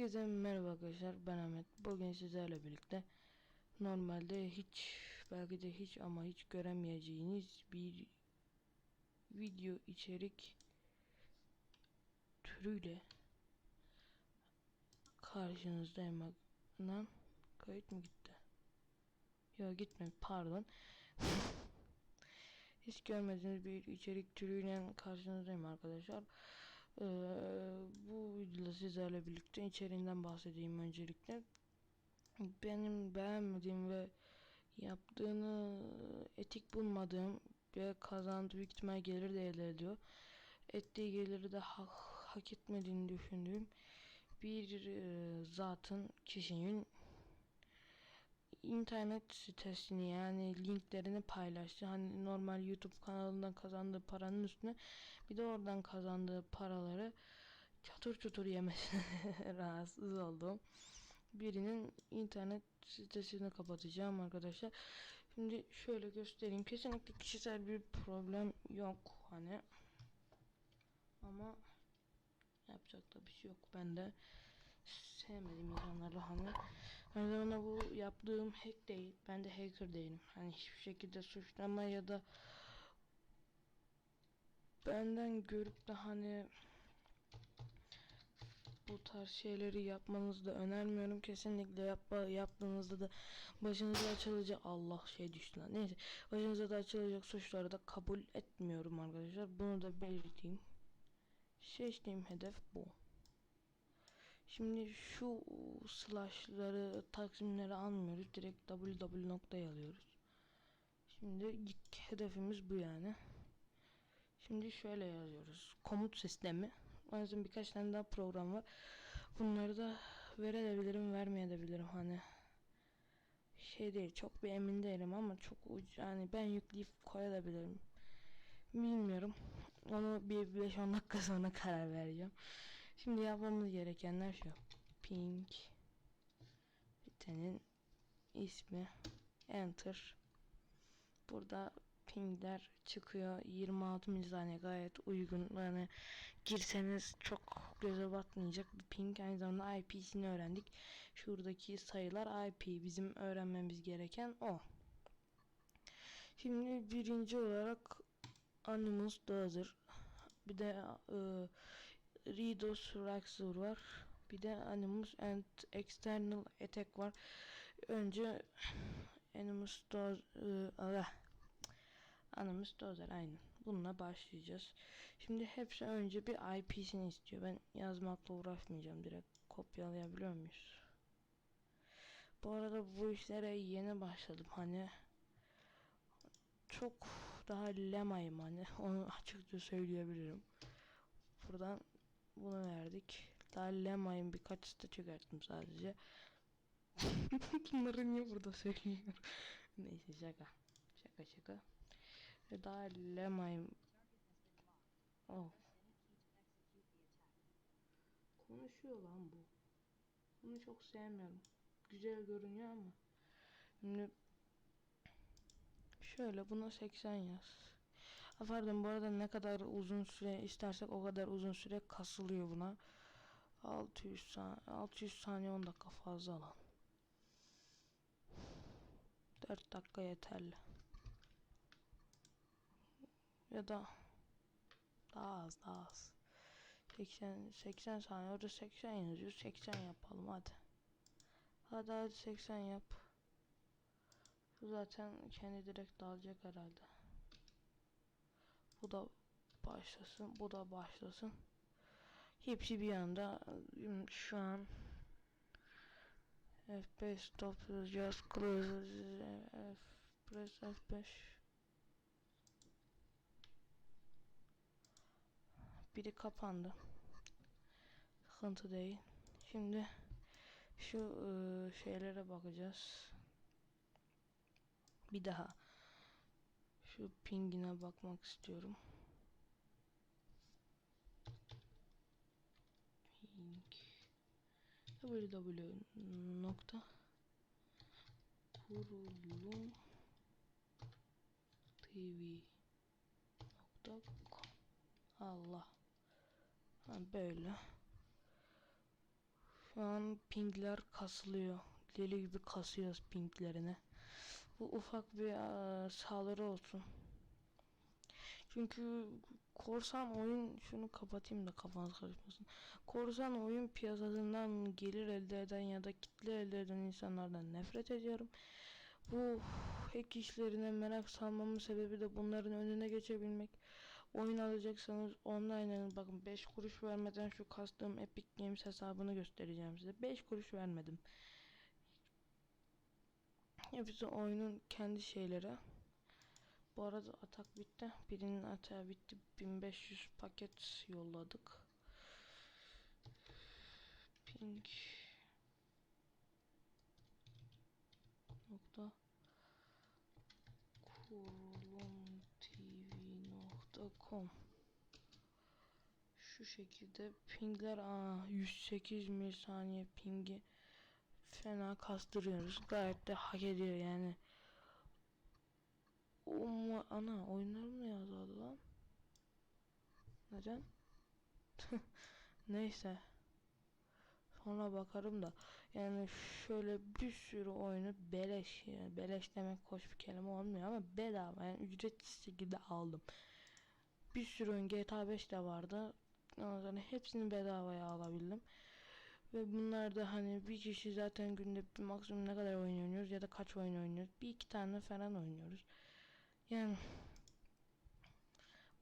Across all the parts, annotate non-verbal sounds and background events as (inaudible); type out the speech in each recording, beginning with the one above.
Herkese merhaba arkadaşlar ben Ahmet. Bugün sizlerle birlikte normalde hiç belki de hiç ama hiç göremeyeceğiniz bir video içerik türüyle karşınızdayım. Lan kayıt mı gitti? Yok gitmedi pardon. Hiç görmediğiniz bir içerik türüyle karşınızdayım arkadaşlar. Ee, sizlerle birlikte içeriğinden bahsedeyim öncelikle. Benim beğenmediğim ve yaptığını etik bulmadığım ve kazandığı büyük ihtimal gelir de elde ediyor. Ettiği geliri de hak, hak etmediğini düşündüğüm bir e, zatın kişinin internet sitesini yani linklerini paylaştı. Hani normal YouTube kanalından kazandığı paranın üstüne bir de oradan kazandığı paraları çatır çutur yemesine (laughs) rahatsız oldum. Birinin internet sitesini kapatacağım arkadaşlar. Şimdi şöyle göstereyim. Kesinlikle kişisel bir problem yok hani. Ama yapacak da bir şey yok. Ben de sevmediğim insanlarla hani aynı zamanda bu yaptığım hack değil ben de hacker değilim hani hiçbir şekilde suçlama ya da benden görüp de hani bu tarz şeyleri yapmanızı da önermiyorum kesinlikle yapma, yaptığınızda da başınıza açılacak Allah şey düştü lan neyse başınıza da açılacak suçları da kabul etmiyorum arkadaşlar bunu da belirteyim seçtiğim hedef bu Şimdi şu slashları taksimleri almıyoruz. Direkt www noktayı alıyoruz. Şimdi hedefimiz bu yani. Şimdi şöyle yazıyoruz. Komut sistemi. Onun birkaç tane daha program var. Bunları da verebilirim, vermeyebilirim hani. Şey değil, çok bir emin değilim ama çok yani ben yükleyip koyabilirim. Bilmiyorum. Onu bir 5-10 dakika sonra (laughs) karar vereceğim. Şimdi yapmamız gerekenler şu. Pink sitenin ismi enter burada pingler çıkıyor. 26 milisaniye gayet uygun. Yani girseniz çok göze batmayacak bir ping. Aynı zamanda IP'sini öğrendik. Şuradaki sayılar IP bizim öğrenmemiz gereken o. Şimdi birinci olarak Animus da hazır. Bir de e, Ridos Raxor var. Bir de Animus and External Attack var. Önce Animus Dozer Animus Dozer aynen. Bununla başlayacağız. Şimdi hepsi önce bir IP'sini istiyor. Ben yazmakla uğraşmayacağım. Direkt kopyalayabiliyor muyuz? Bu arada bu işlere yeni başladım. Hani çok daha lemayım hani. Onu açıkça söyleyebilirim. Buradan bunu verdik. Daha Lemay'ın birkaç site çıkarttım sadece. (laughs) Bunları niye burada söylüyorum? Neyse şaka. Şaka şaka. Ve daha Lemay'ın Oh. Konuşuyor lan bu. Bunu çok sevmiyorum. Güzel görünüyor ama. Şimdi şöyle buna 80 yaz. Pardon bu arada ne kadar uzun süre istersek o kadar uzun süre kasılıyor buna. 600 saniye 600 saniye 10 dakika fazla alan. 4 dakika yeterli. Ya da daha az daha az. 80 80 saniye orada 80 yazıyor. 80 yapalım hadi. Hadi hadi 80 yap. Zaten kendi direkt dalacak herhalde. Bu da başlasın. Bu da başlasın. Hepsi bir anda şu an F5 stop just close F press F5 biri kapandı. Sıkıntı değil şimdi şu ıı, şeylere bakacağız. Bir daha. Şu pingine bakmak istiyorum. Ping. Www nokta kurulum tv Allah ha, böyle Şu an pingler kasılıyor. Deli gibi kasıyoruz pinglerini. Bu ufak bir eee, saldırı olsun. Çünkü korsan oyun şunu kapatayım da kafanız karışmasın. Korsan oyun piyasasından gelir elde eden ya da kitle elde eden insanlardan nefret ediyorum. Bu hack işlerine merak salmamın sebebi de bunların önüne geçebilmek. Oyun alacaksanız online bakın 5 kuruş vermeden şu kastığım Epic Games hesabını göstereceğim size. 5 kuruş vermedim. Hepsi oyunun kendi şeyleri. Bu arada atak bitti. Birinin atağı bitti. 1500 paket yolladık. Ping nokta kurulumtv.com Şu şekilde pingler aa 108 milisaniye pingi fena kastırıyoruz. Gayet de hak ediyor yani. Ama ana oyunlarım ne yazardı lan? Neden? (laughs) Neyse. Sonra bakarım da yani şöyle bir sürü oyunu beleş yani beleş demek hoş bir kelime olmuyor ama bedava yani ücretsiz şekilde aldım. Bir sürü oyun GTA 5 de vardı. Ondan hepsini bedavaya alabildim. Ve bunlar da hani bir kişi zaten günde maksimum ne kadar oyun oynuyoruz ya da kaç oyun oynuyoruz. Bir iki tane falan oynuyoruz. Yani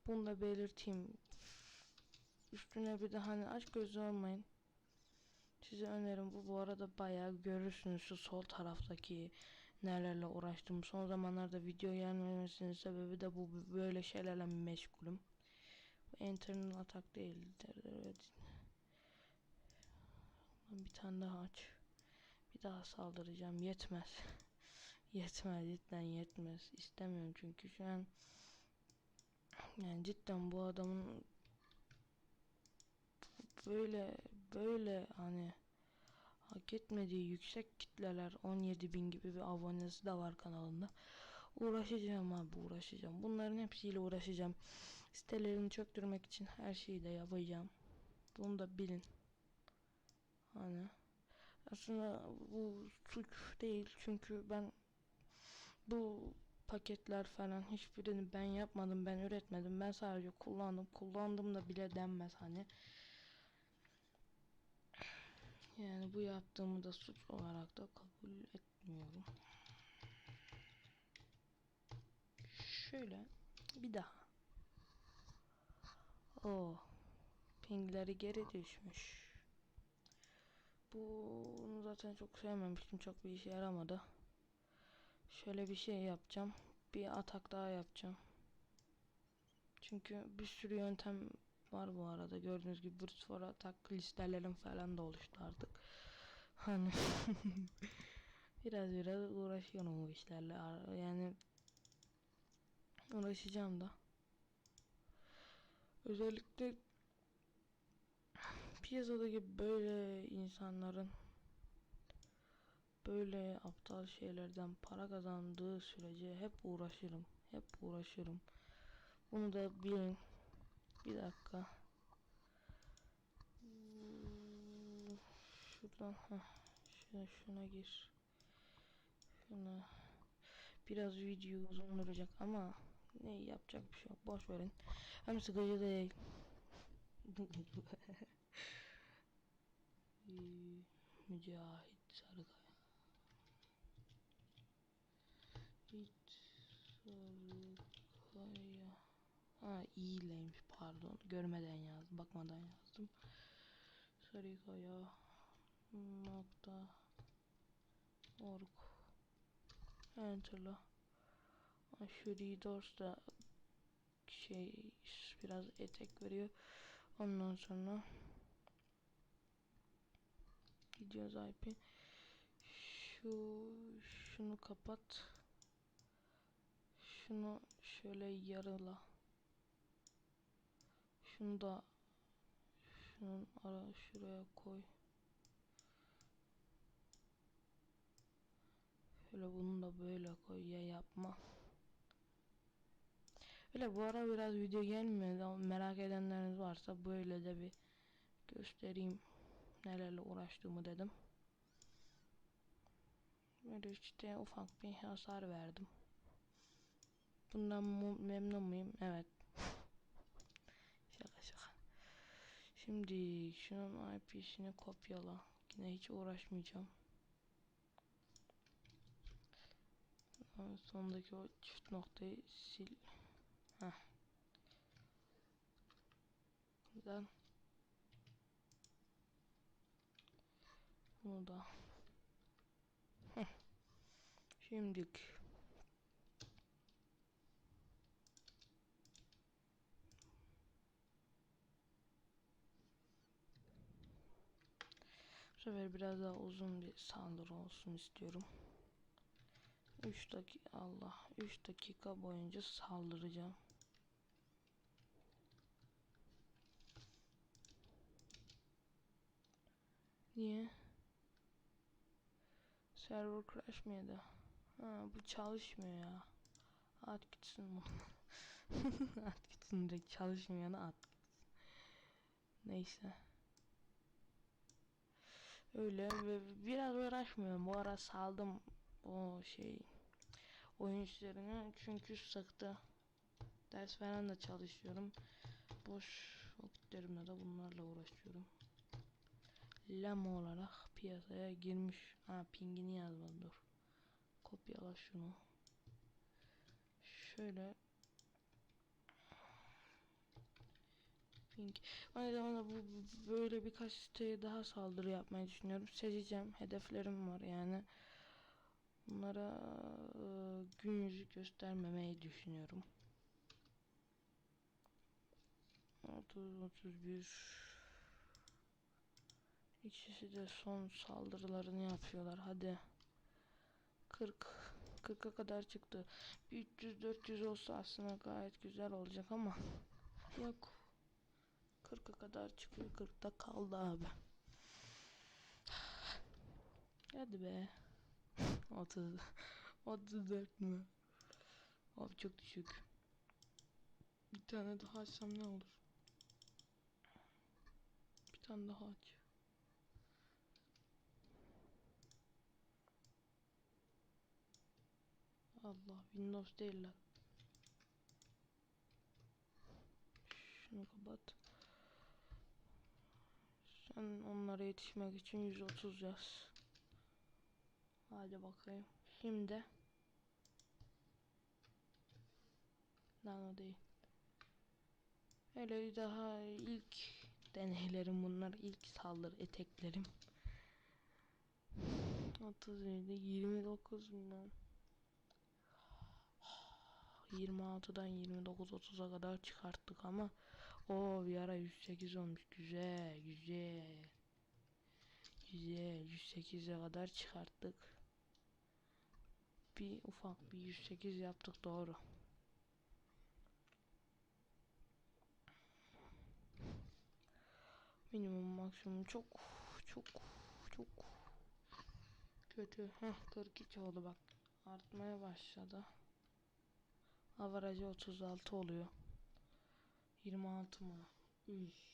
bunu da belirteyim. Üstüne bir de hani aç gözü olmayın. Size önerim bu bu arada bayağı görürsünüz şu sol taraftaki nelerle uğraştım. Son zamanlarda video gelmemesinin sebebi de bu böyle şeylerle meşgulüm. Bu internal atak değildir. Evet. Bir tane daha aç. Bir daha saldıracağım. Yetmez. (laughs) yetmez cidden yetmez. İstemiyorum çünkü şu an yani cidden bu adamın böyle böyle hani hak etmediği yüksek kitleler 17 bin gibi bir abonesi de var kanalında. Uğraşacağım abi uğraşacağım. Bunların hepsiyle uğraşacağım. Sitelerini çöktürmek için her şeyi de yapacağım. Bunu da bilin. Hani aslında bu suç değil çünkü ben bu paketler falan hiçbirini ben yapmadım ben üretmedim ben sadece kullandım kullandım da bile denmez hani yani bu yaptığımı da suç olarak da kabul etmiyorum şöyle bir daha o pingleri geri düşmüş bunu zaten çok sevmemiştim çok bir işe yaramadı Şöyle bir şey yapacağım. Bir atak daha yapacağım. Çünkü bir sürü yöntem var bu arada. Gördüğünüz gibi brute for atak listelerim falan da oluştu artık. Hani (laughs) biraz biraz uğraşıyorum bu işlerle. Yani uğraşacağım da. Özellikle piyasadaki böyle insanların böyle aptal şeylerden para kazandığı sürece hep uğraşırım. Hep uğraşırım. Bunu da bilin. Bir dakika. Şuradan heh, şuna, şuna gir. Şuna. Biraz video uzun olacak ama ne yapacak bir şey yok. Boş verin. Hem sıkıcı değil. (laughs) Mücahit Sarıkaya. Hiç Sarıkaya. Ha iyileymiş pardon. Görmeden yazdım. Bakmadan yazdım. Sarıkaya nokta org Enter'la. Şu readers da şey biraz etek veriyor. Ondan sonra gidiyoruz IP. Şu şunu kapat. Şunu şöyle yarıla. Şunu da şunun ara şuraya koy. Şöyle bunu da böyle koy ya yapma. Öyle bu ara biraz video gelmiyor ama merak edenleriniz varsa böyle de bir göstereyim nelerle uğraştığımı dedim. Böyle işte ufak bir hasar verdim. Bundan memnun muyum? Evet. şaka şaka. Şimdi şunun IP'sini kopyala. Yine hiç uğraşmayacağım. Sondaki o çift noktayı sil. Heh. Güzel. Bunu da. Heh. Bu sefer biraz daha uzun bir saldırı olsun istiyorum. 3 dakika Allah 3 dakika boyunca saldıracağım. Niye? Server crash mı yedi? Bu çalışmıyor ya. At gitsin bu. (laughs) at gitsin direkt çalışmıyor da at gitsin. Neyse. Öyle ve biraz uğraşmıyorum. Bu ara saldım o şey oyuncularını çünkü sıktı. Ders falan da çalışıyorum. Boş vakitlerimde de bunlarla uğraşıyorum. Lama olarak piyasaya girmiş. Ha pingini yazmadı dur. Kopyala şunu. Şöyle ping. Aynı zamanda bu bu- böyle birkaç siteye daha saldırı yapmayı düşünüyorum. Seçeceğim. Hedeflerim var yani. Bunlara e, gün yüzü göstermemeyi düşünüyorum. 30 31 İkisi de son saldırılarını yapıyorlar. Hadi. 40 40'a kadar çıktı. Bir 300 400 olsa aslında gayet güzel olacak ama yok. 40'a kadar çıkıyor. 40'ta kaldı abi. Hadi be. 30 34 mü? Abi çok düşük. Bir tane daha açsam ne olur? Bir tane daha aç. Allah Windows değil lan. Şunu kapat. Sen onlara yetişmek için 130 yaz. Hadi bakayım. Şimdi. Lan o değil. Öyle daha ilk deneylerim bunlar. ilk saldırı eteklerim. 37 29 milyon. 26'dan 29-30'a kadar çıkarttık ama o bir ara 108 olmuş. Güzel, güzel. Güzel. 108'e kadar çıkarttık. Bir ufak bir 108 yaptık doğru. Minimum maksimum çok çok çok kötü. Heh 42 oldu bak. Artmaya başladı. Avarajı 36 oluyor. 26 mı? Üf.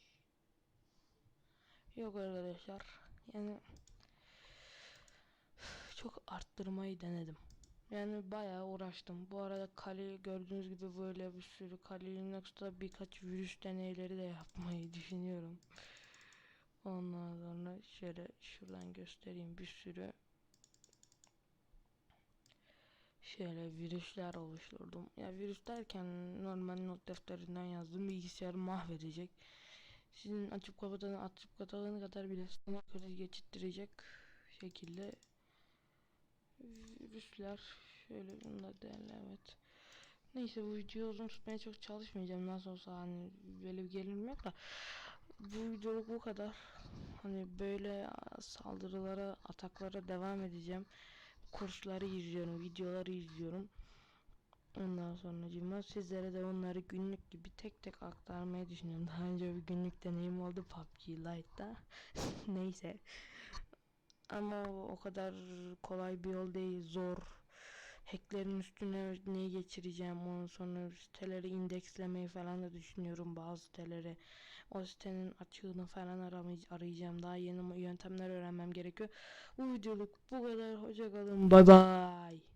Yok arkadaşlar. Yani çok arttırmayı denedim. Yani bayağı uğraştım. Bu arada Kali gördüğünüz gibi böyle bir sürü Kali Linux'ta birkaç virüs deneyleri de yapmayı düşünüyorum. Ondan sonra şöyle şuradan göstereyim bir sürü şöyle virüsler oluşturdum. Ya virüs derken normal not defterinden yazdım bilgisayarı mahvedecek. Sizin açıp kapatana açıp kapatana kadar bile sana kriz geçittirecek şekilde virüsler şöyle bunlar değerli evet. Neyse bu videoyu uzun tutmaya çok çalışmayacağım. Nasıl olsa hani böyle bir gelirim yok da bu videoluk bu kadar. Hani böyle saldırılara, ataklara devam edeceğim. Kursları izliyorum, videoları izliyorum. Ondan sonra sizlere de onları günlük gibi tek tek aktarmayı düşünüyorum. Daha önce bir günlük deneyim oldu PUBG Lite'da. (laughs) Neyse. Ama o, kadar kolay bir yol değil, zor. Hacklerin üstüne neyi geçireceğim ondan sonra siteleri indekslemeyi falan da düşünüyorum bazı siteleri. o sitenin açığını falan arayacağım. Daha yeni yöntemler öğrenmem gerekiyor. Bu videoluk bu kadar. Hoşçakalın. Bay bay.